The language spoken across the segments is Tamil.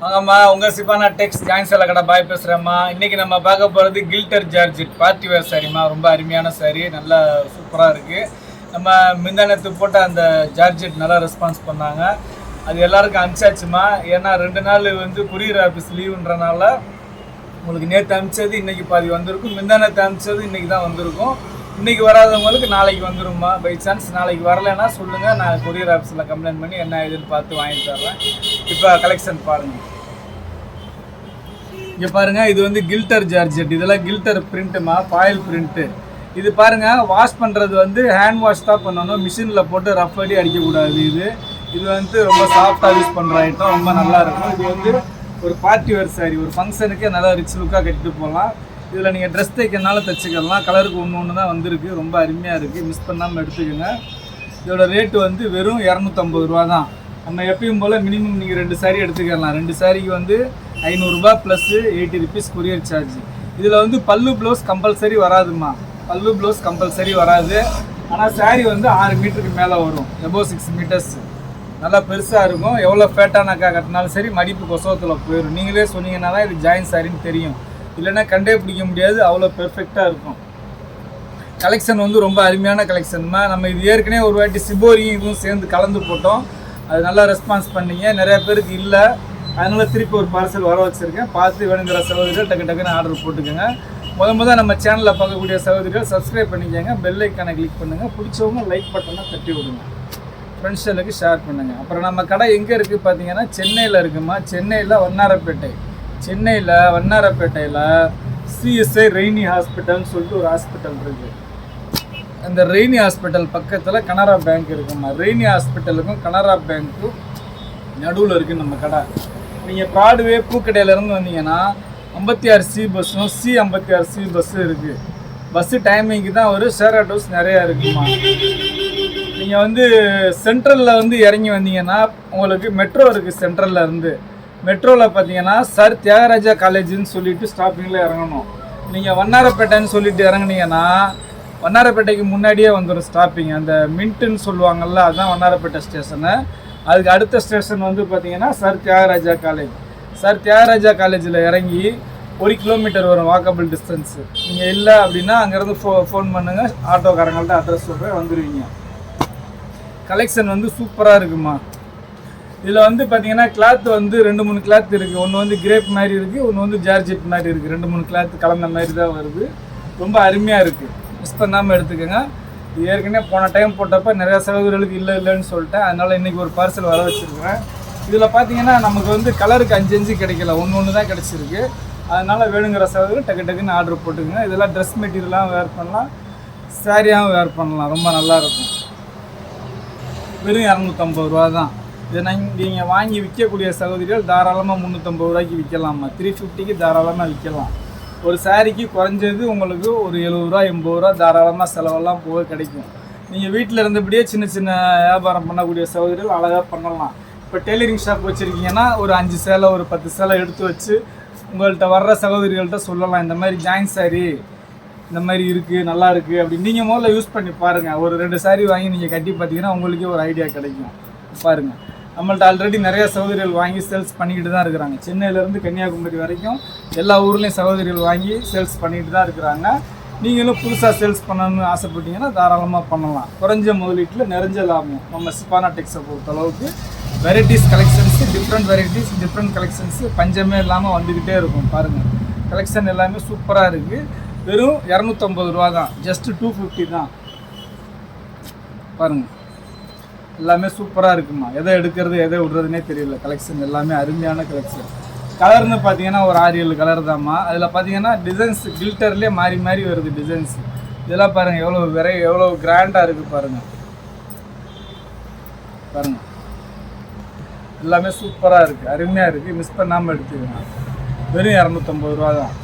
வாங்கம்மா உங்கள் சிபானா டெக்ஸ் ஜாயின் சேலை கடை பாய் பேசுகிறேம்மா இன்றைக்கி நம்ம பார்க்க போகிறது கில்டர் ஜார்ஜெட் பார்ட்டி வேர் சாரிம்மா. ரொம்ப அருமையான சாரி நல்லா சூப்பராக இருக்குது நம்ம மிந்தானத்து போட்ட அந்த ஜார்ஜெட் நல்லா ரெஸ்பான்ஸ் பண்ணாங்க. அது எல்லாருக்கும் அனுப்பிச்சாச்சுமா ஏன்னா ரெண்டு நாள் வந்து குரியர் ஆஃபீஸ் லீவுன்றனால உங்களுக்கு நேற்று அனுப்பிச்சது இன்றைக்கி பாதி வந்திருக்கும். மிந்தானத்தை அனுப்பிச்சது இன்றைக்கி தான் வந்திருக்கும். இன்னைக்கு வராதவங்களுக்கு நாளைக்கு வந்துருமா பை சான்ஸ் நாளைக்கு வரலைன்னா சொல்லுங்கள் நான் கொரியர் ஆஃபீஸில் கம்ப்ளைண்ட் பண்ணி என்ன ஏதுன்னு பார்த்து வாங்கி தர்றேன். இப்போ கலெக்ஷன் பாருங்கள் இங்கே பாருங்க இது வந்து கில்டர் ஜார்ஜெட் இதெல்லாம் கில்டர் பிரிண்ட்டுமா ஃபாயில் பிரிண்ட்டு இது பாருங்க வாஷ் பண்ணுறது வந்து ஹேண்ட் வாஷ் தான் பண்ணணும். மிஷினில் போட்டு ரஃப் அடி அடிக்கக்கூடாது இது. இது வந்து ரொம்ப சாஃப்டாக யூஸ் பண்ணுற ஐட்டம் ரொம்ப நல்லா இருக்கும். இது வந்து ஒரு பார்ட்டி வேர் சாரி ஒரு ஃபங்க்ஷனுக்கே நல்லா ரிச் லுக்காக கட்டிட்டு போகலாம். இதில் நீங்கள் ட்ரெஸ் தைக்கிறனால தைச்சிக்கலாம். கலருக்கு ஒன்று ஒன்று தான் வந்திருக்கு. ரொம்ப அருமையாக இருக்குது மிஸ் பண்ணாமல் எடுத்துக்கோங்க. இதோட ரேட்டு வந்து வெறும் இரநூத்தம்பது ரூபா தான். நம்ம எப்பயும் போல் மினிமம் நீங்கள் ரெண்டு சாரீ எடுத்துக்கலாம். ரெண்டு சாரிக்கு வந்து ஐநூறுரூபா plus eighty rupees courier charge இதில் வந்து பல்லு ப்ளவுஸ் கம்பல்சரி வராதுமா பல்லு ப்ளவுஸ் கம்பல்சரி வராது. ஆனால் சாரீ வந்து ஆறு மீட்டருக்கு மேலே வரும். எபோ சிக்ஸ் மீட்டர்ஸ் நல்லா பெருசாக இருக்கும். எவ்வளோ ஃபேட்டானாக்கா கட்டினாலும் சரி மடிப்பு கொசவத்தில் போயிடும். நீங்களே சொன்னீங்கன்னா தான் இது ஜாயின் சாரின்னு தெரியும். இல்லைன்னா கண்டே பிடிக்க முடியாது அவ்வளோ பெர்ஃபெக்டாக இருக்கும். கலெக்ஷன் வந்து ரொம்ப அருமையான கலெக்ஷன்மா நம்ம இது ஏற்கனவே ஒரு வாட்டி சிபோரியும் இதுவும் சேர்ந்து கலந்து போட்டோம். அது நல்லா ரெஸ்பான்ஸ் பண்ணீங்க. நிறையா பேருக்கு இல்லை. அதனால திருப்பி ஒரு பார்சல் வர வச்சுருக்கேன். பார்த்து வேணுங்கிற சகோதரிகள் டக்கு டக்குன்னு ஆர்டர் போட்டுக்கோங்க. முத முத நம்ம சேனலில் பார்க்கக்கூடிய சகோதரிகள் சப்ஸ்கிரைப் பண்ணிக்கோங்க. பெல் ஐக்கானை கிளிக் பண்ணுங்கள் பிடிச்சவங்க லைக் பட்டனை தட்டி விடுங்க. ஃப்ரெண்ட்ஸ்களுக்கு ஷேர் பண்ணுங்கள் அப்புறம் நம்ம கடை எங்கே இருக்குது பார்த்தீங்கன்னா சென்னையில் இருக்குமா? சென்னையில் வண்ணாரப்பேட்டை. சென்னையில் வண்ணாரப்பேட்டையில் சிஎஸ்ஐ ரெய்னி ஹாஸ்பிட்டல்னு சொல்லிட்டு ஒரு ஹாஸ்பிட்டல் இருக்குது அந்த ரெய்னி ஹாஸ்பிட்டல் பக்கத்தில் கனரா பேங்க் இருக்குமா. ரெய்னி ஹாஸ்பிட்டலுக்கும் கனரா பேங்க்கும் நடுவில் இருக்குது நம்ம கடை. நீங்கள் ப்ராட்வே பூக்கடையிலேருந்து வந்தீங்கன்னா ஐம்பத்தி ஆறு சி பஸ்ஸும் சி ஐம்பத்தி ஆறு சி பஸ்ஸும் இருக்குது பஸ்ஸு டைமிங்க்கு தான் ஒரு ஷேர் ஆட்டோஸ் நிறையா இருக்குமா? நீங்கள் வந்து சென்ட்ரலில் வந்து இறங்கி வந்தீங்கன்னா உங்களுக்கு மெட்ரோ இருக்குது சென்ட்ரலில் இருந்து. மெட்ரோவில் பார்த்தீங்கன்னா சர் தியாகராஜா காலேஜ்னு சொல்லிட்டு ஸ்டாப்பிங்கில் இறங்கணும். நீங்கள் வண்ணாரப்பேட்டைன்னு சொல்லிட்டு இறங்குனீங்கன்னா வண்ணாரப்பேட்டைக்கு முன்னாடியே வந்துடும் ஸ்டாப்பிங் அந்த மின்ட்டுன்னு சொல்லுவாங்கல்ல அதுதான் வண்ணாரப்பேட்டை ஸ்டேஷனு அதுக்கு அடுத்த ஸ்டேஷன் வந்து பார்த்தீங்கன்னா sir Thyagaraja college. Sir Thyagaraja காலேஜில் இறங்கி ஒரு கிலோமீட்டர் வரும் வாக்கபிள் டிஸ்டன்ஸு நீங்கள் இல்லை அப்படின்னா அங்கேருந்து ஃபோ ஃபோன் பண்ணுங்கள் ஆட்டோக்காரங்கள்ட்ட அட்ரஸ் சொல்கிறேன் வந்துடுவீங்க கலெக்ஷன் வந்து சூப்பராக இருக்குமா? இதில் வந்து பார்த்தீங்கன்னா கிளாத் வந்து ரெண்டு மூணு கிளாத் இருக்குது ஒன்று வந்து கிரேப் மாதிரி இருக்குது ஒன்று வந்து ஜார்ஜெட் மாதிரி இருக்குது ரெண்டு மூணு கிளாத் கலந்த மாதிரி தான் வருது. ரொம்ப அருமையாக இருக்குது மிஸ் பண்ணாமல் எடுத்துக்கோங்க. ஏற்கனவே போன டைம் போட்டப்போ நிறையா சகோதரர்களுக்கு இல்லை இல்லைன்னு சொல்லிட்டேன். அதனால் இன்றைக்கி ஒரு பார்சல் வர வச்சுருக்கிறேன். இதில் பார்த்தீங்கன்னா நமக்கு வந்து கலருக்கு அஞ்சு அஞ்சு கிடைக்கல. ஒன்று ஒன்று தான் கிடச்சிருக்கு. அதனால் வேணுங்கிற சகோதரர் டக்கு டக்குன்னு ஆர்டர் போட்டுக்கோங்க. இதெல்லாம் ட்ரெஸ் மெட்டீரியலாகவும் வேர் பண்ணலாம். சாரியாகவும் வேர் பண்ணலாம். ரொம்ப நல்லாயிருக்கும் வெறும் இரநூத்தம்பது ரூபா தான் இதை நீங்கள் வாங்கி விற்கக்கூடிய சகோதரிகள் தாராளமாக முந்நூற்றம்பது ரூபாய்க்கு விற்கலாமா த்ரீ ஃபிஃப்டிக்கு தாராளமாக விற்கலாம். ஒரு சாரிக்கு குறைஞ்சது உங்களுக்கு ஒரு எழுபது ரூபா எண்பது ரூபா தாராளமாக செலவெல்லாம் போக கிடைக்கும். நீங்கள் வீட்டில் இருந்தபடியே சின்ன சின்ன வியாபாரம் பண்ணக்கூடிய சகோதரிகள் அழகாக பண்ணலாம். இப்போ டெய்லரிங் ஷாப் வச்சுருக்கீங்கன்னா ஒரு அஞ்சு சேலை ஒரு பத்து சேலை எடுத்து வச்சு உங்கள்கிட்ட வர்ற சகோதரிகள்கிட்ட சொல்லலாம். இந்த மாதிரி ஜாயின் சாரி இந்த மாதிரி இருக்குது நல்லா இருக்குது அப்படி நீங்கள் முதல்ல யூஸ் பண்ணி பாருங்கள் ஒரு ரெண்டு சாரி வாங்கி நீங்கள் கட்டி பார்த்தீங்கன்னா உங்களுக்கே ஒரு ஐடியா கிடைக்கும். பாருங்கள் நம்மள்ட்ட ஆல்ரெடி நிறைய சகோதரிகள் வாங்கி சேல்ஸ் பண்ணிக்கிட்டு தான் இருக்கிறாங்க. சென்னையிலேருந்து கன்னியாகுமரி வரைக்கும் எல்லா ஊர்லேயும் சகோதரிகள் வாங்கி சேல்ஸ் பண்ணிக்கிட்டு தான் இருக்கிறாங்க. நீங்களும் புதுசாக சேல்ஸ் பண்ணணும்னு ஆசைப்பட்டீங்கன்னா தாராளமாக பண்ணலாம். குறைஞ்ச முதலீட்டில் நிறைஞ்ச லாபம். நம்ம சிப்பானா டெக்ஸை பொறுத்த அளவுக்கு varieties collections different varieties different collections பஞ்சமே இல்லாமல் வந்துக்கிட்டே இருக்கும். பாருங்கள் கலெக்ஷன் எல்லாமே சூப்பராக இருக்குது வெறும் இரநூத்தம்பது ரூபா தான் ஜஸ்ட்டு டூ ஃபிஃப்டி தான். பாருங்கள் எல்லாமே சூப்பராக இருக்குமா? எதை எடுக்கிறது எதை விடுறதுனே தெரியல. கலெக்ஷன் எல்லாமே அருமையான கலெக்ஷன் கலர்னு பார்த்தீங்கன்னா ஒரு ஆறு ஏழு கலர் தான்மா. அதில் பார்த்தீங்கன்னா டிசைன்ஸ் கில்டர்லேயே மாறி மாறி வருது டிசைன்ஸ் இதெல்லாம் பாருங்கள் எவ்வளோ விரை எவ்வளோ கிராண்டாக இருக்குது பாருங்கள் பாருங்கள் எல்லாமே சூப்பராக இருக்குது அருமையாக இருக்குது மிஸ் பண்ணாமல் எடுத்துக்கலாம். வெறும் இரநூத்தம்பது ரூபா தான்.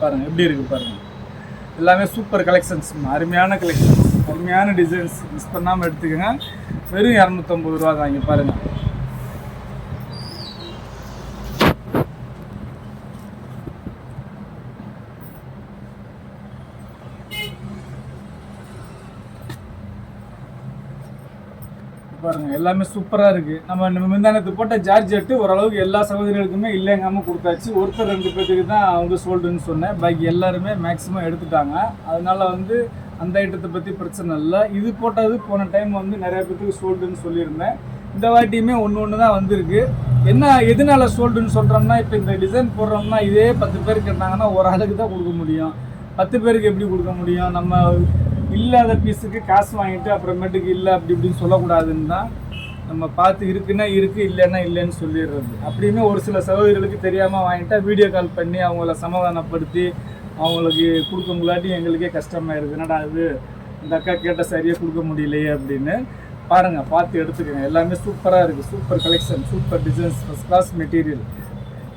பாருங்கள் எப்படி இருக்குது பாருங்கள் எல்லாமே சூப்பர் கலெக்ஷன்ஸ் அருமையான கலெக்ஷன்ஸ் அருமையான டிசைன்ஸ் மிஸ் பண்ணாமல் எடுத்துக்கோங்க. வெறும் இரநூத்தம்பது ரூபா தான் இங்கே பாருங்கள் பாருங்க எல்லாமே சூப்பரா இருக்கு. நம்ம நம்ம முந்தானத்து போட்ட ஜார்ஜெட்டு ஓரளவுக்கு எல்லா சகோதரிகளுக்குமே இல்லைங்காம கொடுத்தாச்சு. ஒருத்தர் ரெண்டு பேத்துக்கு தான் வந்து சோல்டுன்னு சொன்னேன். பாக்கி எல்லாருமே மேக்ஸிமம் எடுத்துட்டாங்க. அதனால வந்து அந்த ஐட்டத்தை பற்றி பிரச்சனை இல்லை. இது போட்டது போன டைம் வந்து நிறைய பேத்துக்கு சோல்டுன்னு சொல்லியிருந்தேன். இந்த வாட்டியுமே ஒன்று ஒன்று தான் வந்திருக்கு. என்ன எதனால சோல்டுன்னு சொல்கிறோம்னா இப்போ இந்த டிசைன் போடுறோம்னா இதே பத்து பேர் கேட்டாங்கன்னா ஒரு ஆளுக்கு தான் கொடுக்க முடியும். பத்து பேருக்கு எப்படி கொடுக்க முடியும்? நம்ம இல்லாத பீஸுக்கு காசு வாங்கிட்டு அப்புறமேட்டுக்கு இல்லை அப்படி இப்படின்னு சொல்லக்கூடாதுன்னு தான் நம்ம பார்த்து இருக்குன்னா இருக்குது இல்லைன்னா இல்லைன்னு சொல்லிடுறது. அப்படியுமே ஒரு சில சகோதரிகளுக்கு தெரியாமல் வாங்கிட்டா வீடியோ கால் பண்ணி அவங்கள சமாதானப்படுத்தி அவங்களுக்கு கொடுக்க முன்னாடி எங்களுக்கே கஷ்டமாயிருது என்னடா இது? இந்த அக்கா கேட்ட சரியாக கொடுக்க முடியலையே அப்படின்னு பாருங்கள் பார்த்து எடுத்துக்கோங்க. எல்லாமே சூப்பராக இருக்குது super collection super designs first class material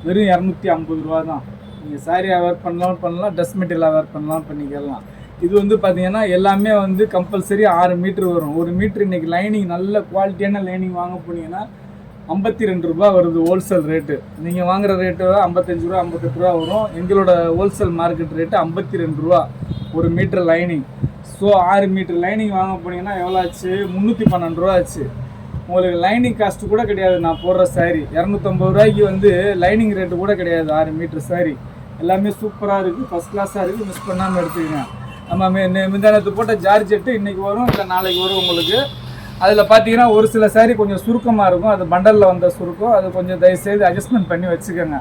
வெறும் இரநூத்தி ஐம்பது ரூபா தான் நீங்கள் சாரியாக வேர் பண்ணலாம் பண்ணலாம் ட்ரெஸ் மெட்டீரியல் வேர் பண்ணலாம் பண்ணிக்கலாம். இது வந்து பார்த்தீங்கன்னா எல்லாமே வந்து கம்பல்சரி ஆறு மீட்ரு வரும். ஒரு மீட்ரு இன்னைக்கு லைனிங் நல்ல குவாலிட்டியான லைனிங் வாங்க போனீங்கன்னா ஐம்பத்தி ரெண்டு ரூபா வருது ஹோல்சேல் ரேட்டு நீங்கள் வாங்குற ரேட்டு ஐம்பத்தஞ்சு ரூபா ஐம்பத்தெட்டு ரூபா வரும். எங்களோட ஹோல்சேல் மார்க்கெட் ரேட்டு ஐம்பத்தி ரெண்டு ரூபா ஒரு மீட்ரு லைனிங் ஸோ ஆறு மீட்ரு லைனிங் வாங்க போனீங்கன்னா எவ்வளோ ஆச்சு? முந்நூற்றி பன்னெண்டு ரூபா ஆச்சு. உங்களுக்கு லைனிங் காஸ்ட்டு கூட கிடையாது. நான் போடுற சாரி இரநூத்தம்பது ரூபாய்க்கு வந்து லைனிங் ரேட்டு கூட கிடையாது ஆறு மீட்ரு சாரி எல்லாமே சூப்பராக இருக்குது ஃபஸ்ட் கிளாஸாக இருக்குது மிஸ் பண்ணாமல் எடுத்துக்கங்க. நம்ம மி- நி- முந்தானத்து போட்ட ஜார்ஜெட்டு இன்றைக்கி வரும் இல்லை நாளைக்கு வரும் உங்களுக்கு. அதில் பார்த்தீங்கன்னா ஒரு சில சாரி கொஞ்சம் சுருக்கமாக இருக்கும். அது பண்டலில் வந்த சுருக்கம். அது கொஞ்சம் தயவுசெய்து அட்ஜஸ்ட்மெண்ட் பண்ணி வச்சுக்கோங்க.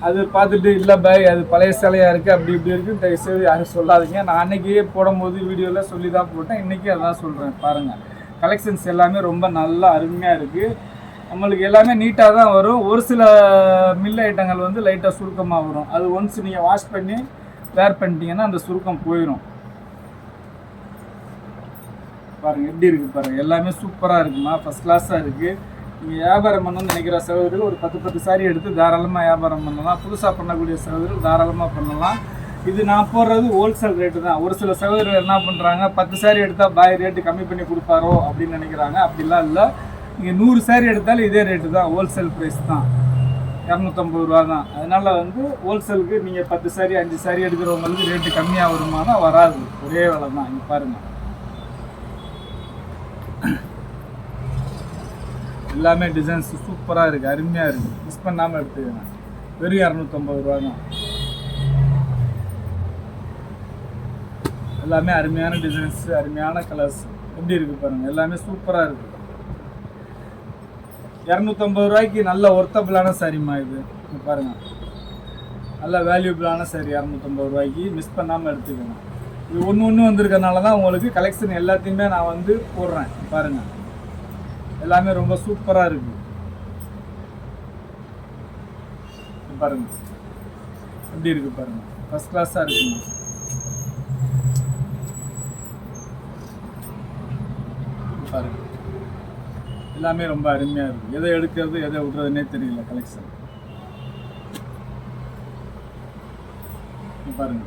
அது பார்த்துட்டு இல்லை பாய் அது பழைய சிலையாக இருக்குது அப்படி இப்படி இருக்குது தயவுசெய்து யாரும் சொல்லாதீங்க. நான் அன்னைக்கே போடும்போது வீடியோவில் சொல்லி தான் போட்டேன். இன்றைக்கி அதான் சொல்கிறேன் பாருங்கள் கலெக்ஷன்ஸ் எல்லாமே ரொம்ப நல்லா அருமையாக இருக்குது நம்மளுக்கு எல்லாமே நீட்டாக தான் வரும். ஒரு சில மில் ஐட்டங்கள் வந்து லைட்டாக சுருக்கமாக வரும். அது ஒன்ஸ் நீங்கள் வாஷ் பண்ணி வேர் பண்ணிட்டீங்கன்னா அந்த சுருக்கம் போயிடும் பாருங்க எப்படி இருக்கு பாருங்க. எல்லாமே சூப்பராக இருக்குமா? ஃபர்ஸ்ட் கிளாஸாக இருக்கு. நீங்கள் வியாபாரம் பண்ணணும்னு நினைக்கிற சகோதரர்கள் ஒரு பத்து பத்து சாரி எடுத்து தாராளமாக வியாபாரம் பண்ணலாம். புதுசாக பண்ணக்கூடிய சகோதரர்கள் தாராளமாக பண்ணலாம். இது நான் போடுறது ஹோல்சேல் ரேட்டு தான். ஒரு சில சகோதரர்கள் என்ன பண்ணுறாங்க பத்து சாரி எடுத்தால் பாய் ரேட்டு கம்மி பண்ணி கொடுப்பாரோ அப்படின்னு நினைக்கிறாங்க. அப்படிலாம் இல்லை. நீங்கள் நூறு சாரி எடுத்தாலும் இதே ரேட்டு தான். ஹோல்சேல் ப்ரைஸ் தான். இரநூத்தம்பது ரூபா தான். அதனால் வந்து ஹோல்சேலுக்கு நீங்கள் பத்து சாரி அஞ்சு சாரி எடுக்கிறவங்களுக்கு ரேட்டு கம்மியாக வருமானா வராது. ஒரே விலை தான் இங்கே பாருங்கள் எல்லாமே டிசைன்ஸ் சூப்பராக இருக்குது அருமையாக இருக்குது மிஸ் பண்ணாமல் எடுத்துக்கங்க. வெறும் இரநூத்தம்பது ரூபா தான். எல்லாமே அருமையான டிசைன்ஸ் அருமையான கலர்ஸ் எப்படி இருக்குது பாருங்கள் எல்லாமே சூப்பராக இருக்குது இரநூத்தம்பது ரூபாய்க்கு நல்ல ஒர்த்தபிளான சாரிம்மா இது. பாருங்கள் நல்ல வேல்யூபிளான சாரி இரநூத்தம்பது ரூபாய்க்கு மிஸ் பண்ணாமல் எடுத்துக்கணும் இது ஒன்று ஒன்று வந்திருக்கறனால தான் உங்களுக்கு கலெக்ஷன் எல்லாத்தையுமே நான் வந்து போடுறேன். பாருங்கள் எல்லாமே ரொம்ப சூப்பராக இருக்குது பாருங்கள் பாருங்க. எப்படி இருக்கு பாருங்க. ஃபர்ஸ்ட் கிளாஸாக இருக்குங்க பாருங்க எல்லாமே ரொம்ப அருமையாக இருக்குது எதை எடுக்கிறது எதை விடுறதுனே தெரியல கலெக்ஷன் பாருங்க.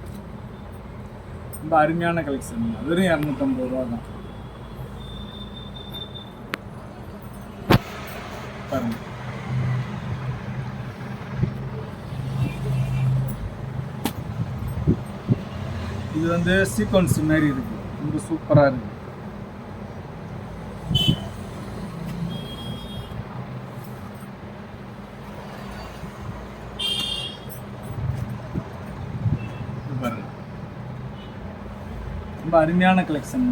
ரொம்ப அருமையான கலெக்ஷன் வெறும் இரநூத்தம்பது ரூபா தான். பாருங்க. இது வந்து சீக்வன்ஸ் மாதிரி இருக்கு. ரொம்ப சூப்பராக இருக்கு. ரொம்ப அருமையான கலெக்ஷன்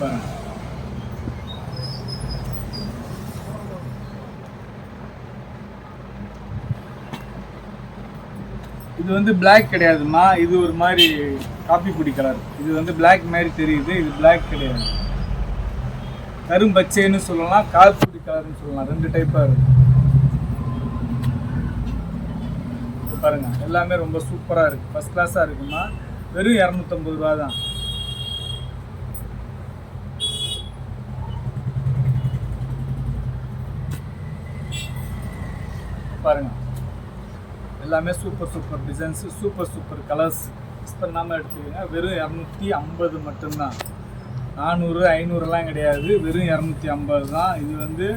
பாருங்க இது வந்து பிளாக் கிடையாதுமா? இது ஒரு மாதிரி காப்பி பொடி கலர் இது வந்து பிளாக் மாதிரி தெரியுது. இது பிளாக் கிடையாது. கரும்பச்சைன்னு சொல்லலாம் காப்பி கலர்னு சொல்லலாம். ரெண்டு டைப்பாக இருக்கும். பாருங்கள் எல்லாமே ரொம்ப சூப்பராக இருக்குது ஃபஸ்ட் கிளாஸாக இருக்குமா? வெறும் இரநூத்தம்பது ரூபா தான். பாருங்கள் எல்லாமே super super designs super super colours miss பண்ணாமல் எடுத்துக்கோங்க. வெறும் இரநூத்தி ஐம்பது மட்டும்தான். நானூறு ஐநூறுலாம் கிடையாது. வெறும் இரநூத்தி ஐம்பது தான். இது வந்து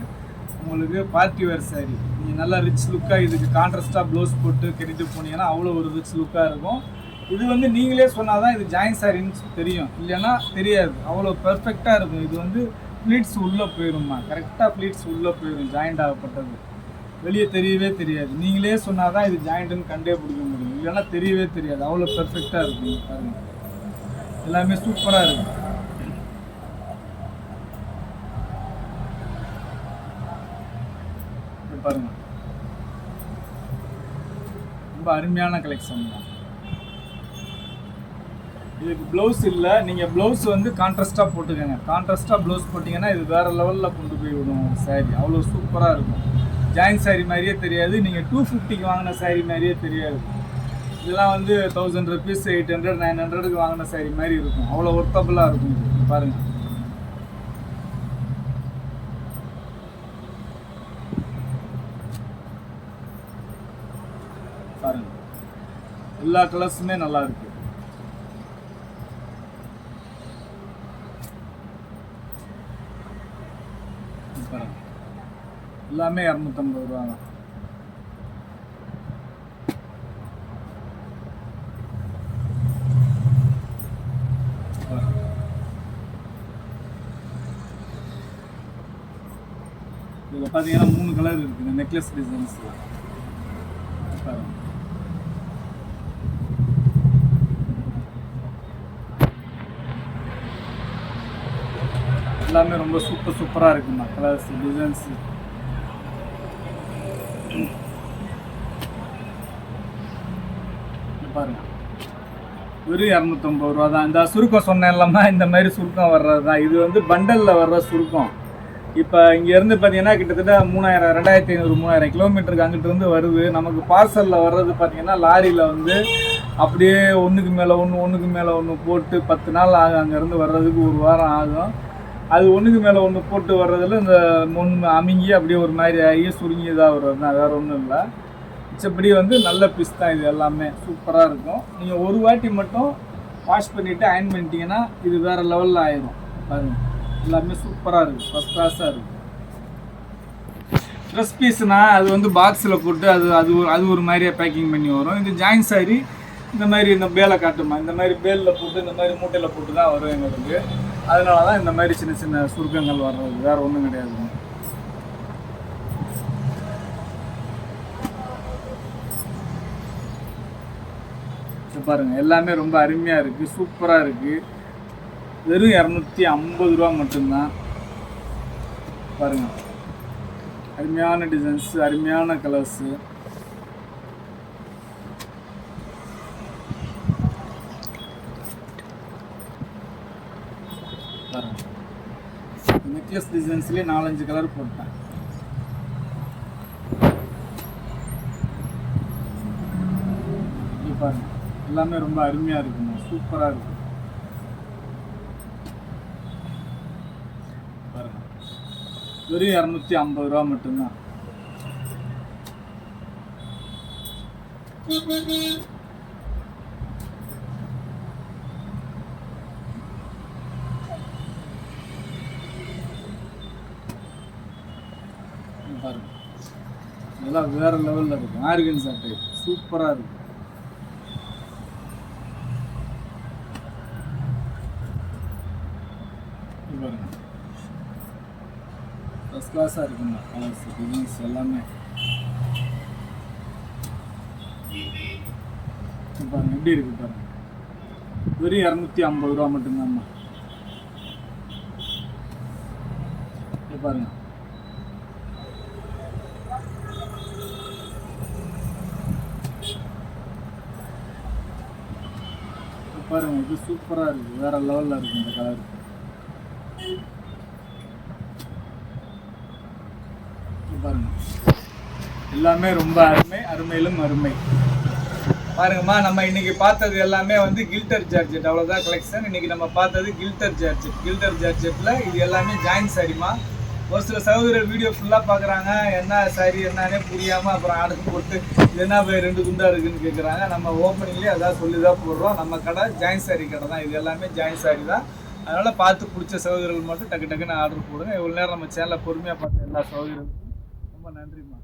உங்களுக்கு பார்ட்டி வேர் saree. நீங்கள் நல்லா ரிச் லுக்காக இதுக்கு கான்ட்ராஸ்டாக ப்ளவுஸ் போட்டு கட்டிட்டு போனீங்கன்னா அவ்வளோ ஒரு ரிச் லுக்காக இருக்கும். இது வந்து நீங்களே சொன்னால் தான் இது ஜாயின் சாரின்னு தெரியும். இல்லைன்னா தெரியாது. அவ்வளோ பெர்ஃபெக்டாக இருக்கும். இது வந்து ப்ளீட்ஸ் உள்ளே போயிடும்மா கரெக்டாக ப்ளீட்ஸ் உள்ளே போயிடும் ஜாயிண்ட் ஆகப்பட்டது. வெளியே தெரியவே தெரியாது. நீங்களே சொன்னால் தான் இது ஜாயிண்ட்டுன்னு கண்டே பிடிக்க முடியும். இல்லைன்னா தெரியவே தெரியாது. அவ்வளோ பெர்ஃபெக்டாக இருக்கும். பாருங்கள் எல்லாமே சூப்பராக இருக்கும் இது பாருங்க ரொம்ப அருமையான கலெக்ஷன் தான். இதுக்கு ப்ளவுஸ் இல்லை நீங்கள் ப்ளவுஸ் வந்து கான்ட்ராஸ்ட்டாக போட்டுக்கோங்க. கான்ட்ராஸ்ட்டாக ப்ளவுஸ் போட்டிங்கன்னா இது வேறு லெவலில் கொண்டு போய் விடும் சாரி அவ்வளோ சூப்பராக இருக்கும். ஜாயின் saree மாதிரியே தெரியாது. நீங்கள் டூ ஃபிஃப்டிக்கு வாங்கின saree மாதிரியே தெரியாது. இதெல்லாம் வந்து thousand rupees eight hundred nine ஹண்ட்ரடுக்கு வாங்கின சாரீ மாதிரி இருக்கும். அவ்வளோ ஒர்த்தபுளாக இருக்கும் இது. பாருங்கள் பாருங்க எல்லா கலர்ஸுமே நல்லா இருக்கு. எல்லாமே இரநூத்தம்பது ரூபா தான். பார்த்தீங்கன்னா மூணு கலர் இருக்குது நெக்லஸ் டிசைன்ஸ் பாருங்க எல்லாமே ரொம்ப சூப்பர் சூப்பராக இருக்குமா கலர்ஸ் டிசைன்ஸ் பாருங்க. வெறும் இரநூத்தம்பது ரூபா தான். இந்த சுருக்கம் சொன்னேன்லம்மா இந்த மாதிரி சுருக்கம் வர்றது தான். இது வந்து பண்டலில் வர்ற சுருக்கம். இப்போ இங்கேருந்து பார்த்தீங்கன்னா கிட்டத்தட்ட மூணாயிரம் ரெண்டாயிரத்தி ஐநூறு மூணாயிரம் கிலோமீட்டருக்கு அங்கிட்டிருந்து வருது. நமக்கு பார்சலில் வர்றது பார்த்தீங்கன்னா லாரியில் வந்து அப்படியே ஒன்றுக்கு மேலே ஒன்று ஒன்றுக்கு மேலே ஒன்று போட்டு பத்து நாள் ஆகும் அங்கேருந்து வர்றதுக்கு. ஒரு வாரம் ஆகும். அது ஒன்றுக்கு மேலே ஒன்று போட்டு வர்றதில் இந்த முன் அமுங்கி அப்படியே ஒரு மாதிரி ஆகி சுருங்கி இதாக வர்றது தான் வேறு ஒன்றும் இல்லை. மிச்சப்படி வந்து நல்ல பீஸ் தான் இது எல்லாமே. சூப்பராக இருக்கும். நீங்கள் ஒரு வாட்டி மட்டும் வாஷ் பண்ணிவிட்டு அயன் பண்ணிட்டீங்கன்னா இது வேறு லெவலில் ஆயிரும். பாருங்க. எல்லாமே சூப்பராக இருக்குது ஃபஸ்ட் கிளாஸாக இருக்குது ட்ரெஸ் பீஸ்னா அது வந்து பாக்ஸில் போட்டு அது அது ஒரு அது ஒரு மாதிரியே பேக்கிங் பண்ணி வரும். இது ஜாயின் சாரி இந்த மாதிரி இந்த பேலை காட்டுமா? இந்த மாதிரி பேலில் போட்டு இந்த மாதிரி மூட்டையில் போட்டு தான் வரும் எங்களுக்கு. அதனால தான் இந்த மாதிரி சின்ன சின்ன சுருக்கங்கள் வர்றது. வேறு ஒன்றும் கிடையாது. இது பாருங்க. எல்லாமே ரொம்ப அருமையாக இருக்குது சூப்பராக இருக்குது வெறும் இரநூத்தி ஐம்பது ரூபா மட்டும்தான். பாருங்க. அருமையான டிசைன்ஸு அருமையான கலர்ஸு நெக்லஸ் டிசைன்ஸ்லேயே நாலஞ்சு கலர் போட்டேன். பாருங்க. எல்லாமே ரொம்ப அருமையாக இருக்குங்க. சூப்பராக இருக்கு. பாருங்க. வெறும் இரநூத்தி ஐம்பது ரூபா மட்டும்தான். இங்க பாருங்க. இதெல்லாம் வேற லெவலில் இருக்கும். ஆர்கன் சட்டை. சூப்பராக இருக்கும். பாருங்க. ஃபஸ்ட் கிளாஸாக இருக்குங்க கலர்ஸ் டிசைன்ஸ் எல்லாமே. பாருங்க எப்படி இருக்கு பாருங்க. வெறும் இரநூத்தி ஐம்பது ரூபா மட்டும்தாம்மா பாருங்க. பாருங்க இது சூப்பராக இருக்கு. வேற லெவலில் இருக்கு இந்த கலர் பாருங்க. எல்லாமே ரொம்ப அருமை அருமையிலும் அருமை. பாருங்கம்மா நம்ம இன்னைக்கு பார்த்தது எல்லாமே வந்து கில்டர் ஜார்ஜெட் அவ்வளோதான் கலெக்ஷன் இன்னைக்கு நம்ம பார்த்தது கில்டர் ஜார்ஜெட் கில்டர் ஜார்ஜெட்டில் இது எல்லாமே ஜாயின் சரிம்மா ஒரு சில சகோதரர் வீடியோ ஃபுல்லாக பார்க்குறாங்க. என்ன சரி என்னன்னே புரியாமல் அப்புறம் ஆடுக்கு போட்டு இது என்ன போய் ரெண்டு குண்டா இருக்குன்னு கேட்குறாங்க நம்ம ஓப்பனிங்லேயே அதான் சொல்லி தான் போடுறோம். நம்ம கடை ஜாயின் சாரி கடை தான். இது எல்லாமே ஜாயின் சாரி தான். அதனால் பார்த்து பிடிச்ச சகோதரர்கள் மட்டும் டக்கு டக்குன்னு ஆர்டர் போடுங்க. இவ்வளோ நேரம் நம்ம சேனலை பொறுமையாக பார்த்த எல்லா சகோதரர்களுக்கும் ரொம்ப நன்றிம்மா.